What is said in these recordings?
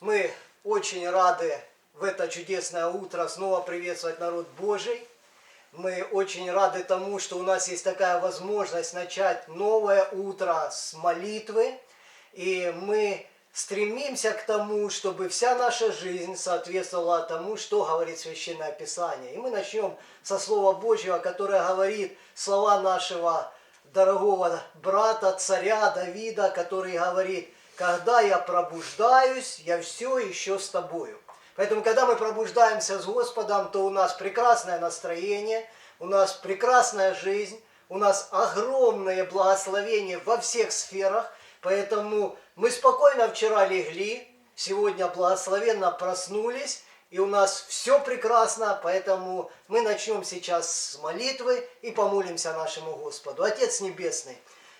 Мы очень рады в это чудесное утро снова приветствовать народ Божий. Мы очень рады тому, что у нас есть такая возможность начать новое утро с молитвы. И мы стремимся к тому, чтобы вся наша жизнь соответствовала тому, что говорит Священное Писание. И мы начнем со Слова Божьего, которое говорит слова нашего дорогого брата, царя Давида, который говорит, когда я пробуждаюсь, я все еще с тобою. Поэтому, когда мы пробуждаемся с Господом, то у нас прекрасное настроение, у нас прекрасная жизнь, у нас огромное благословение во всех сферах. Поэтому мы спокойно вчера легли, сегодня благословенно проснулись, и у нас все прекрасно, поэтому мы начнем сейчас с молитвы и помолимся нашему Господу. Отец Небесный,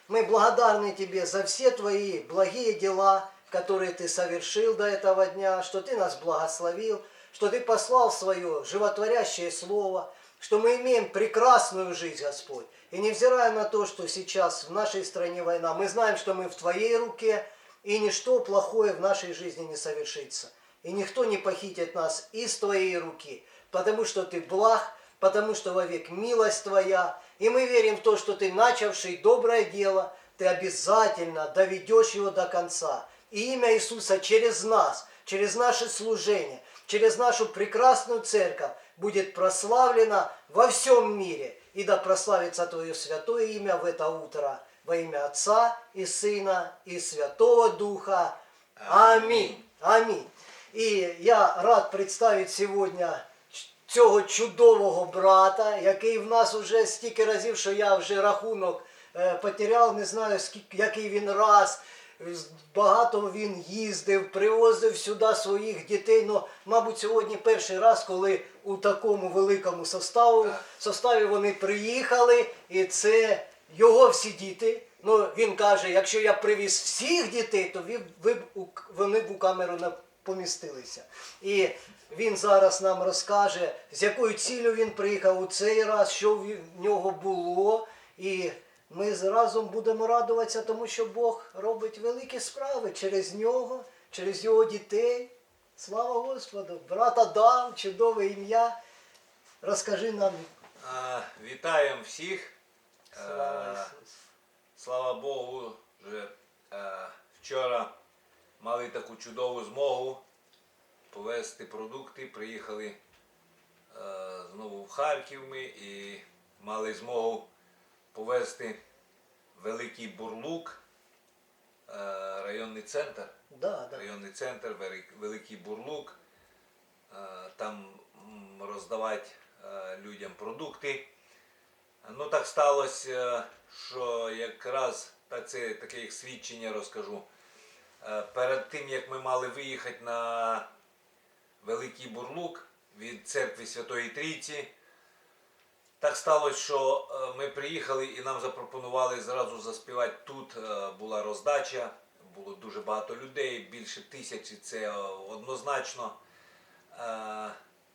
мы благодарны Тебе за все Твои благие дела, которые Ты совершил до этого дня, что Ты нас благословил, что Ты послал свое животворящее Слово, что мы имеем прекрасную жизнь, Господь. И невзирая на то, что сейчас в нашей стране война, мы знаем, что мы в Твоей руке, и ничто плохое в нашей жизни не совершится. И никто не похитит нас из Твоей руки, потому что Ты благ, потому что вовек милость Твоя. И мы верим в то, что Ты, начавший доброе дело, Ты обязательно доведешь его до конца. И имя Иисуса через нас, через наше служение, через нашу прекрасную церковь будет прославлено во всем мире. И да прославится Твое святое имя в это утро. Во имя Отца и Сына и Святого Духа. Аминь. Амінь. І я рад представити сьогодні цього чудового брата, який в нас вже стільки разів, що я вже рахунок е, потеряв, не знаю, скільки, який він раз. Багато він їздив, привозив сюди своїх дітей. Ну, мабуть, сьогодні перший раз, коли у такому великому составу, составі вони приїхали, і це його всі діти. Ну, він каже, якщо я привіз всіх дітей, то ви, ви б у- вони б у камеру помістилися. І він зараз нам розкаже, з якою цілею він приїхав у цей раз, що в нього було. І ми разом будемо радуватися, тому що Бог робить великі справи через нього, через його дітей. Слава Господу! Брат Адам, чудове ім'я. Розкажи нам. А, Вітаємо всіх. Слава Ісусу. Слава Богу, вже вчора мали таку чудову змогу повезти продукти. Приїхали е, знову в Харків ми і мали змогу повезти Великий Бурлук, е, районний центр. Да, да. районний центр, Великий Бурлук, е, там роздавати людям продукти. Ну так сталося, що якраз та це таке як свідчення розкажу. Перед тим як ми мали виїхати на Великий Бурлук від церкви Святої Трійці, так сталося, що е, ми приїхали і нам запропонували зразу заспівати тут. Е, Була роздача, було дуже багато людей, більше тисячі, це е, однозначно.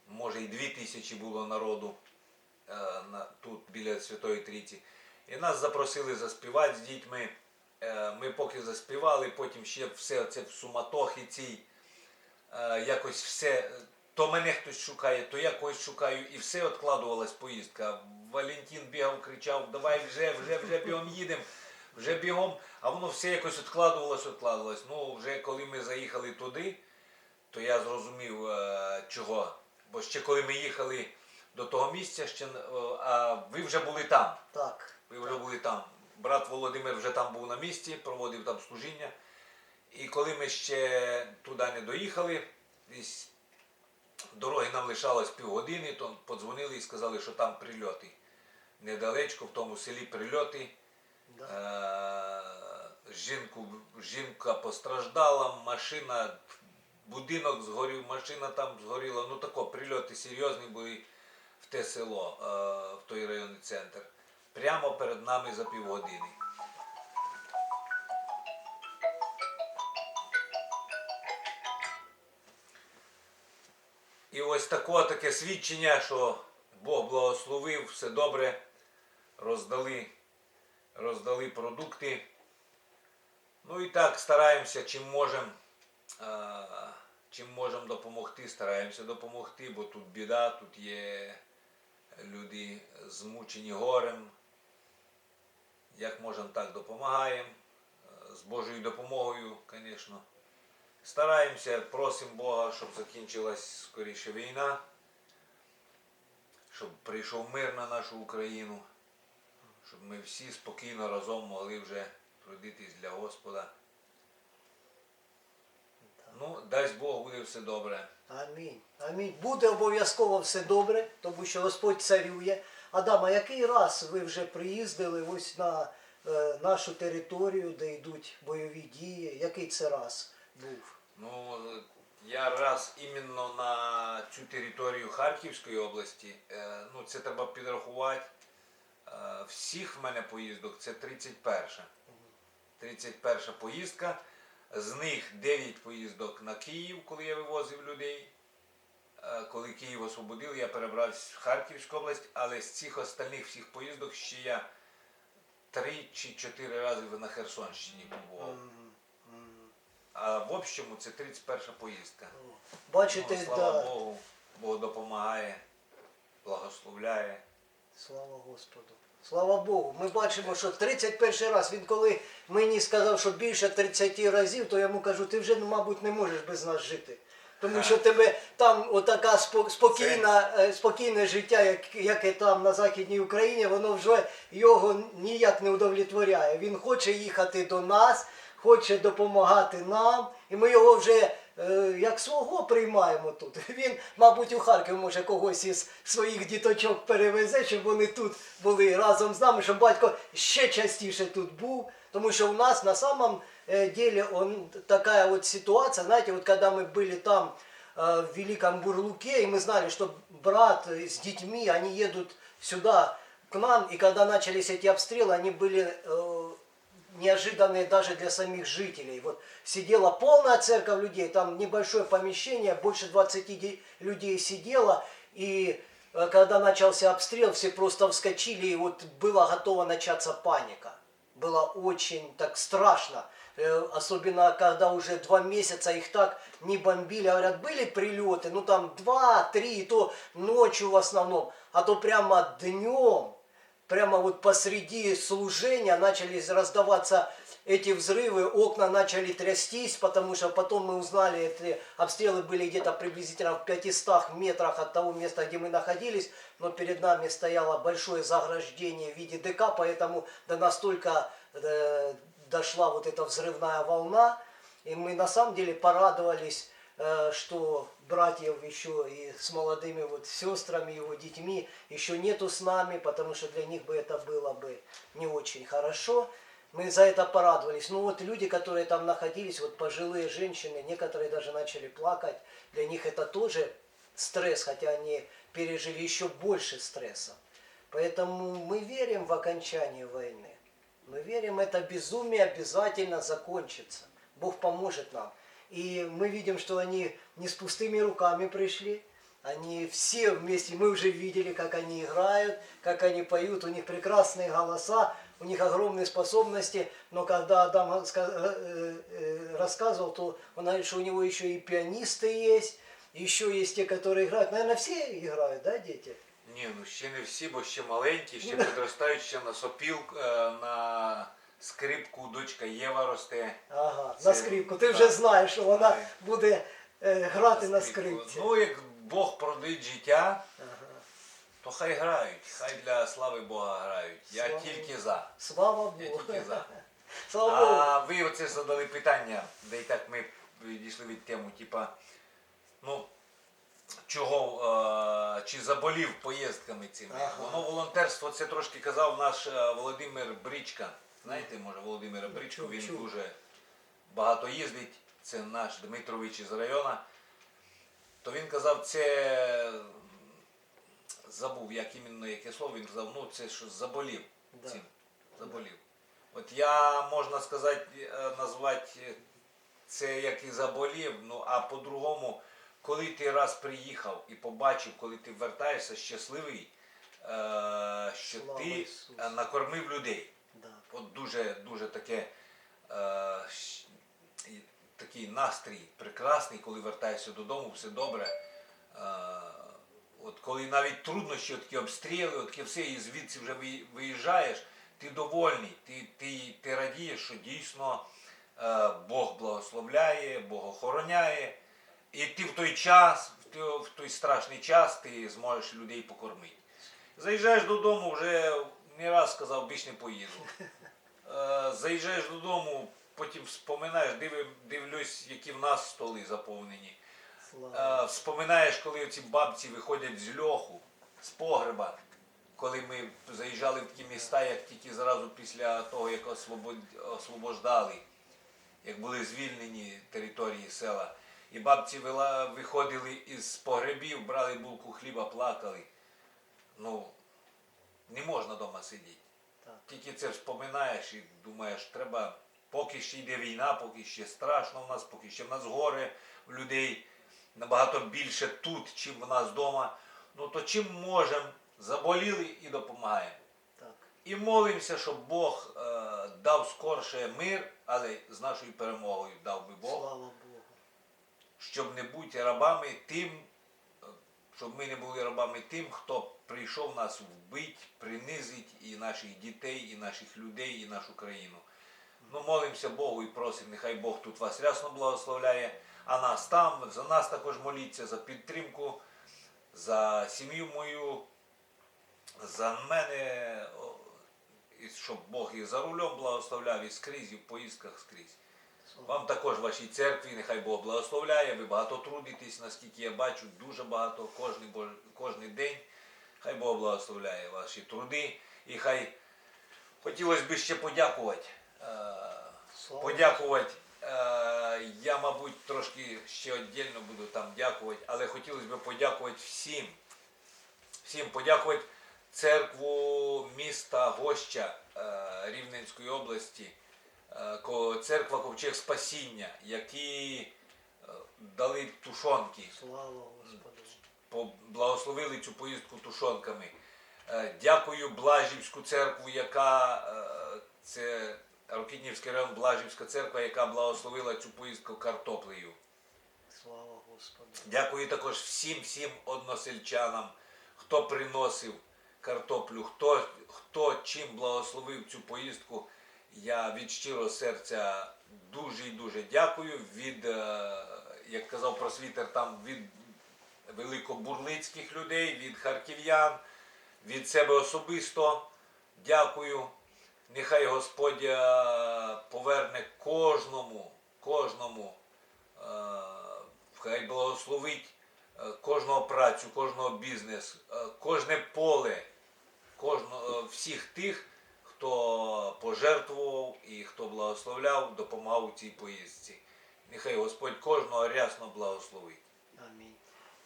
Може і дві тисячі було народу тут біля Святої Трійці. І нас запросили заспівати з дітьми. Ми поки заспівали, потім ще все це в суматохи цій якось все. То мене хтось шукає, то я когось шукаю, і все відкладувалась поїздка. Валентин бігав, кричав, давай вже, вже, вже бігом їдемо, вже бігом, а воно все якось відкладувалось, відкладувалось. Ну, вже коли ми заїхали туди, то я зрозумів, е, чого. Бо ще коли ми їхали до того місця, ще, е, а ви вже були там. Так. Ви вже були там. Брат Володимир вже там був на місці, проводив там служіння. І коли ми ще туди не доїхали, десь дороги нам лишалось півгодини, то подзвонили і сказали, що там прильоти. Недалечко, в тому селі прильоти. Да. Е, Жінку, жінка постраждала, машина, будинок згорів, машина там згоріла. Ну тако, прильоти серйозні були в те село, е, в той районний центр. Прямо перед нами за півгодини. І ось таке таке свідчення, що Бог благословив, все добре, роздали, роздали продукти. Ну і так стараємося, чим можемо. чим можемо допомогти, стараємося допомогти, бо тут біда, тут є люди змучені горем. Як можемо, так допомагаємо. З Божою допомогою, звісно. Стараємося, просимо Бога, щоб закінчилась скоріше війна, щоб прийшов мир на нашу Україну, щоб ми всі спокійно разом могли вже трудитись для Господа. Ну, дасть Бог, буде все добре. Амінь. Амінь. Буде обов'язково все добре, тому що Господь царює. Адам, а який раз ви вже приїздили ось на е, нашу територію, де йдуть бойові дії? Який це раз був? Ну, я раз іменно на цю територію Харківської області, е, ну це треба підрахувати. Е, Всіх в мене поїздок це 31. 31 поїздка. З них 9 поїздок на Київ, коли я вивозив людей. Е, Коли Київ освободили, я перебрався в Харківську область, але з цих остальних всіх поїздок ще я 3 чи 4 рази на Херсонщині побував. А в общому це 31 поїздка. Бачите, Ну, слава да. Богу, Бог допомагає, благословляє. Слава Господу. Слава Богу. Ми бачимо, що 31 раз він коли мені сказав, що більше 30 разів, то я йому кажу, ти вже, ну, мабуть, не можеш без нас жити. Тому що тебе там отака спо- спокійна, е, спокійне життя, як, яке там на Західній Україні, воно вже його ніяк не удовлетворяє. Він хоче їхати до нас, хоче допомагати нам, і ми його вже е, як свого приймаємо тут. Він, мабуть, у Харків може когось із своїх діточок перевезе, щоб вони тут були разом з нами, щоб батько ще частіше тут був. Тому что у нас на самом э, деле он, такая вот ситуация, знаете, вот когда мы были там э, в Великом Бурлуке, и мы знали, что брат э, с детьми, они едут сюда к нам, и когда начались эти обстрелы, они были э, Неожиданные даже для самих жителей. Вот сидела полная церковь людей, там небольшое помещение, больше 20 де- людей сидело, и э, когда начался обстрел, все просто вскочили, и вот была готова начаться паника. Было очень так страшно. Э, Особенно, когда уже два месяца их так не бомбили. Говорят, были прилеты, ну там два-три, и то ночью в основном. А то прямо днем прямо вот посреди служения начали раздаваться эти взрывы, окна начали трястись, потому что потом мы узнали, эти обстрелы были где-то приблизительно в 500 метрах от того места, где мы находились, но перед нами стояло большое заграждение в виде ДК, поэтому до настолько э, дошла вот эта взрывная волна, и мы на самом деле порадовались, что братьев еще и с молодыми вот сестрами, его детьми еще нету с нами, потому что для них бы это было бы не очень хорошо. Мы за это порадовались. Ну вот люди, которые там находились, вот пожилые женщины, некоторые даже начали плакать. Для них это тоже стресс, хотя они пережили еще больше стресса. Поэтому мы верим в окончание войны. Мы верим, это безумие обязательно закончится. Бог поможет нам. И мы видим, что они не с пустыми руками пришли. Они все вместе, мы уже видели, как они играют, как они поют, у них прекрасные голоса, у них огромные способности. Но когда Адам ска- э, э, рассказывал, то он говорит, что у него еще и пианисты есть, еще есть те, которые играют. Наверное, все играют, да, дети? Ні, ну ще не всі, бо ще маленькі, ще підростають, ще на сопіл, е, на скрипку дочка Єва росте. Ага, Це- на скрипку. Ти так. вже знаєш, що вона Знаю. буде е, грати на скрипці. Ну, як Бог продить життя, Ага. то хай грають, хай для слави Бога грають. Я Слава тільки за. Слава Я Богу. тільки за. Слава Богу. А ви оце задали питання, де і так ми відійшли від теми, типа, ну, чого, е, чи заболів поїздками цими. Ага. Воно волонтерство, це трошки казав наш е, Володимир Бричка. Знаєте, може, Володимира Бричку, він чув. дуже багато їздить, це наш Дмитрович із району. То він казав, це забув, як іменно яке слово, він казав, ну це що заболів Да. цим. Заболів. От я можна сказати, е, назвати це як і заболів, ну а по-другому, коли ти раз приїхав і побачив, коли ти вертаєшся щасливий, е, що Слава ти Ісусу. е, накормив людей. От дуже, дуже таке. Е, такий настрій прекрасний, коли вертаєшся додому, все добре. Е, от коли навіть труднощі, такі обстріли, от все, і звідси вже виїжджаєш, ти довольний, ти, ти, ти радієш, що дійсно е, Бог благословляє, Бог охороняє. І ти в той час, в той страшний час, ти зможеш людей покормити. Заїжджаєш додому, вже не раз сказав, більш не поїду. Е, заїжджаєш додому, потім вспоминаєш, диви, дивлюсь, які в нас столи заповнені. Слава. Е, вспоминаєш, коли ці бабці виходять з льоху, з погреба, коли ми заїжджали в такі міста, як тільки зразу після того, як освобождали, як були звільнені території села. І бабці виходили із погребів, брали булку хліба, плакали. Ну, не можна вдома сидіти. Так. Тільки це вспоминаєш і думаєш, треба, поки ще йде війна, поки ще страшно в нас, поки ще в нас горе в людей набагато більше тут, чим в нас вдома. Ну то чим можемо, заболіли і допомагаємо. Так. І молимося, щоб Бог е, дав скорше мир, але з нашою перемогою дав би Бог Слава Богу. щоб не бути рабами тим, е, щоб ми не були рабами тим, хто прийшов нас вбити, принизить і наших дітей, і наших людей, і нашу країну. Ну, молимося Богу і просимо, нехай Бог тут вас рясно благословляє, а нас там, за нас також моліться, за підтримку, за сім'ю мою, за мене, щоб Бог і за рулем благословляв, і скрізь, і в поїздках скрізь. Вам також вашій церкві, нехай Бог благословляє, ви багато трудитесь, наскільки я бачу, дуже багато кожний, кожний день. Хай Бог благословляє ваші труди. І хай хотілося б ще подякувати. Е, Слава. Подякувати. е, Я, мабуть, трошки ще віддільно буду там дякувати, але хотілося б подякувати всім. Всім подякувати церкву міста Гоща е, Рівненської області, церква Ковчег Спасіння, які дали тушонки, Слава Господу. поблагословили цю поїздку тушонками. Е, Дякую Блажівську церкву, яка е, це Рокітнівський район Блажівська церква, яка благословила цю поїздку картоплею. Слава Господу. Дякую також всім всім односельчанам, хто приносив картоплю, хто, хто чим благословив цю поїздку. Я від щирого серця дуже і дуже дякую. Від, е, як казав просвітер, там від великобурлицьких людей, від харків'ян, від себе особисто дякую. Нехай Господь е, поверне кожному, кожному е, хай благословить е, кожного працю, кожного бізнес, кожне поле, кожного, всіх тих, хто пожертвував і хто благословляв, допомагав у цій поїздці. Нехай Господь кожного рясно благословить. Амінь.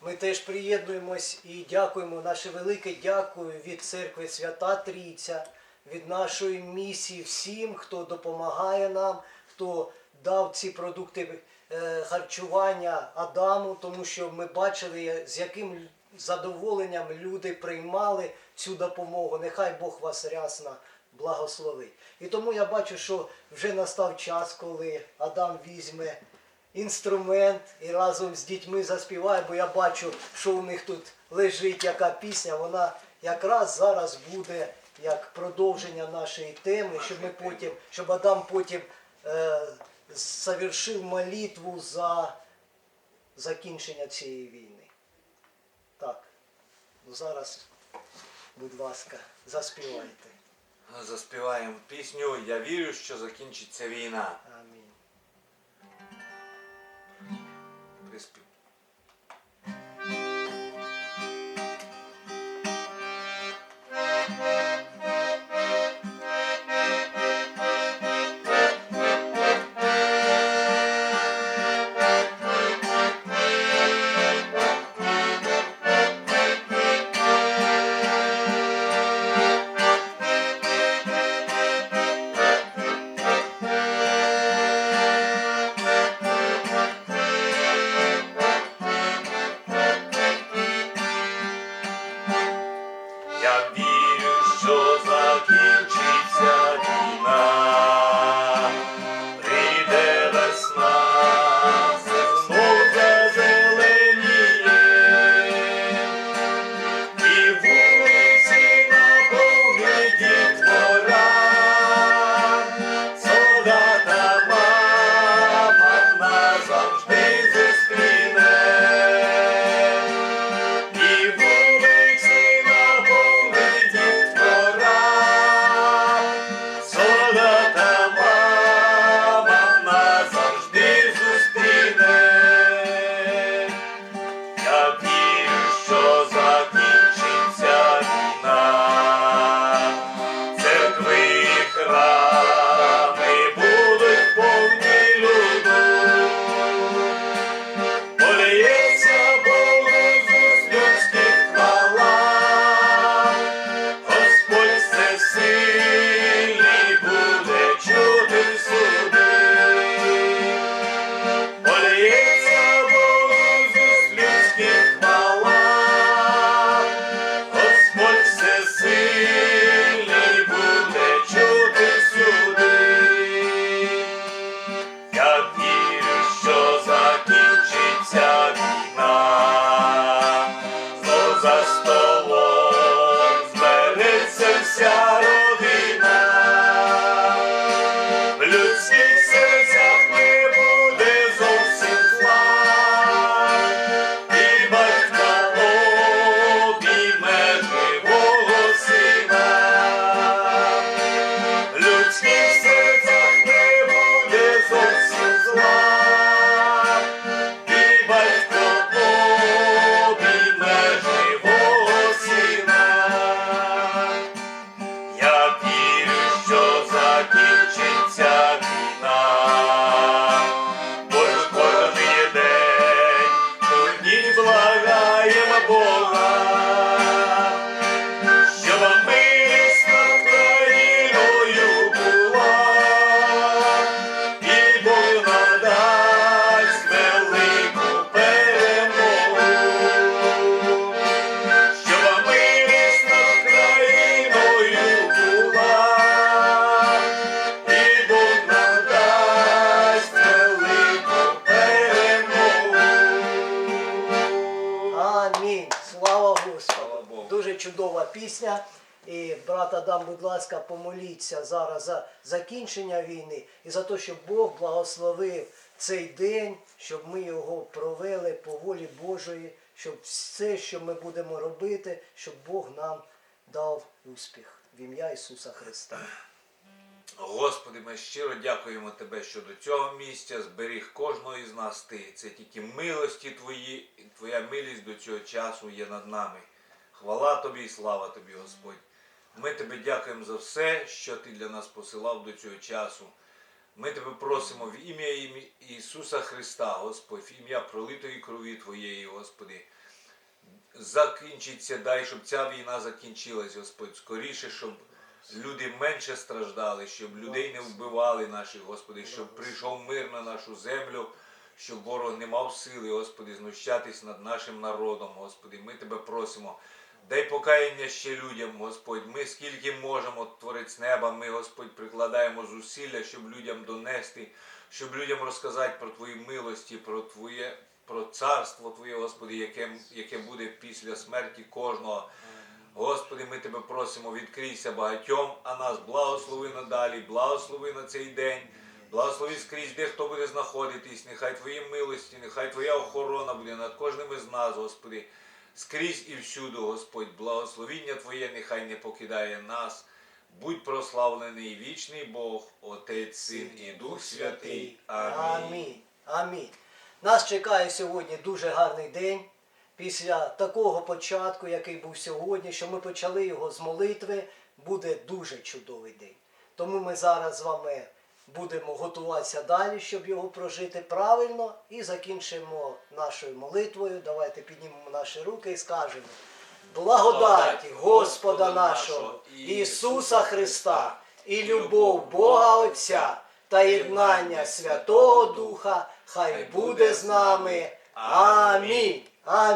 Ми теж приєднуємось і дякуємо наше велике дякую від церкви Свята Трійця, від нашої місії всім, хто допомагає нам, хто дав ці продукти е, харчування Адаму, тому що ми бачили, з яким задоволенням люди приймали цю допомогу. Нехай Бог вас рясно благословить. І тому я бачу, що вже настав час, коли Адам візьме інструмент і разом з дітьми заспіває, бо я бачу, що у них тут лежить яка пісня, вона якраз зараз буде як продовження нашої теми, щоб ми потім, щоб Адам потім е, завершив молитву за закінчення цієї війни. Так, ну зараз, будь ласка, заспівайте. Заспіваємо пісню Я вірю, що закінчиться війна. Амінь. Yeah, be Адам, будь ласка, помоліться зараз за закінчення війни і за те, щоб Бог благословив цей день, щоб ми його провели по волі Божої, щоб все, що ми будемо робити, щоб Бог нам дав успіх в ім'я Ісуса Христа. Господи, ми щиро дякуємо Тебе, що до цього місця зберіг кожного із нас Ти. Це тільки милості Твої, і Твоя милість до цього часу є над нами. Хвала Тобі і слава Тобі, Господь. Ми Тебе дякуємо за все, що Ти для нас посилав до цього часу. Ми Тебе просимо в ім'я Ісуса Христа, Господь, в ім'я пролитої крові Твоєї, Господи. Закінчиться, дай, щоб ця війна закінчилась, Господь, скоріше, щоб люди менше страждали, щоб людей не вбивали наших, Господи, щоб прийшов мир на нашу землю, щоб ворог не мав сили, Господи, знущатись над нашим народом, Господи. Ми Тебе просимо. Дай покаяння ще людям, Господь. Ми скільки можемо, Творець неба, ми, Господь, прикладаємо зусилля, щоб людям донести, щоб людям розказати про Твої милості, про Твоє, про царство Твоє, Господи, яке, яке буде після смерті кожного. Господи, ми тебе просимо, відкрийся багатьом, а нас благослови надалі, благослови на цей день, благослови скрізь, де хто буде знаходитись, нехай Твої милості, нехай Твоя охорона буде над кожним із нас, Господи, скрізь і всюди, Господь, благословіння Твоє нехай не покидає нас. Будь прославлений вічний Бог, Отець, Син і Дух Святий. Амінь. Амінь. Амінь. Нас чекає сьогодні дуже гарний день. Після такого початку, який був сьогодні, що ми почали його з молитви, буде дуже чудовий день. Тому ми зараз з вами будемо готуватися далі, щоб його прожити правильно, і закінчимо нашою молитвою. Давайте піднімемо наші руки і скажемо. Благодаті Господа нашого Ісуса Христа і любов Бога Отця та єднання Святого Духа хай буде з нами. Амінь. Амінь.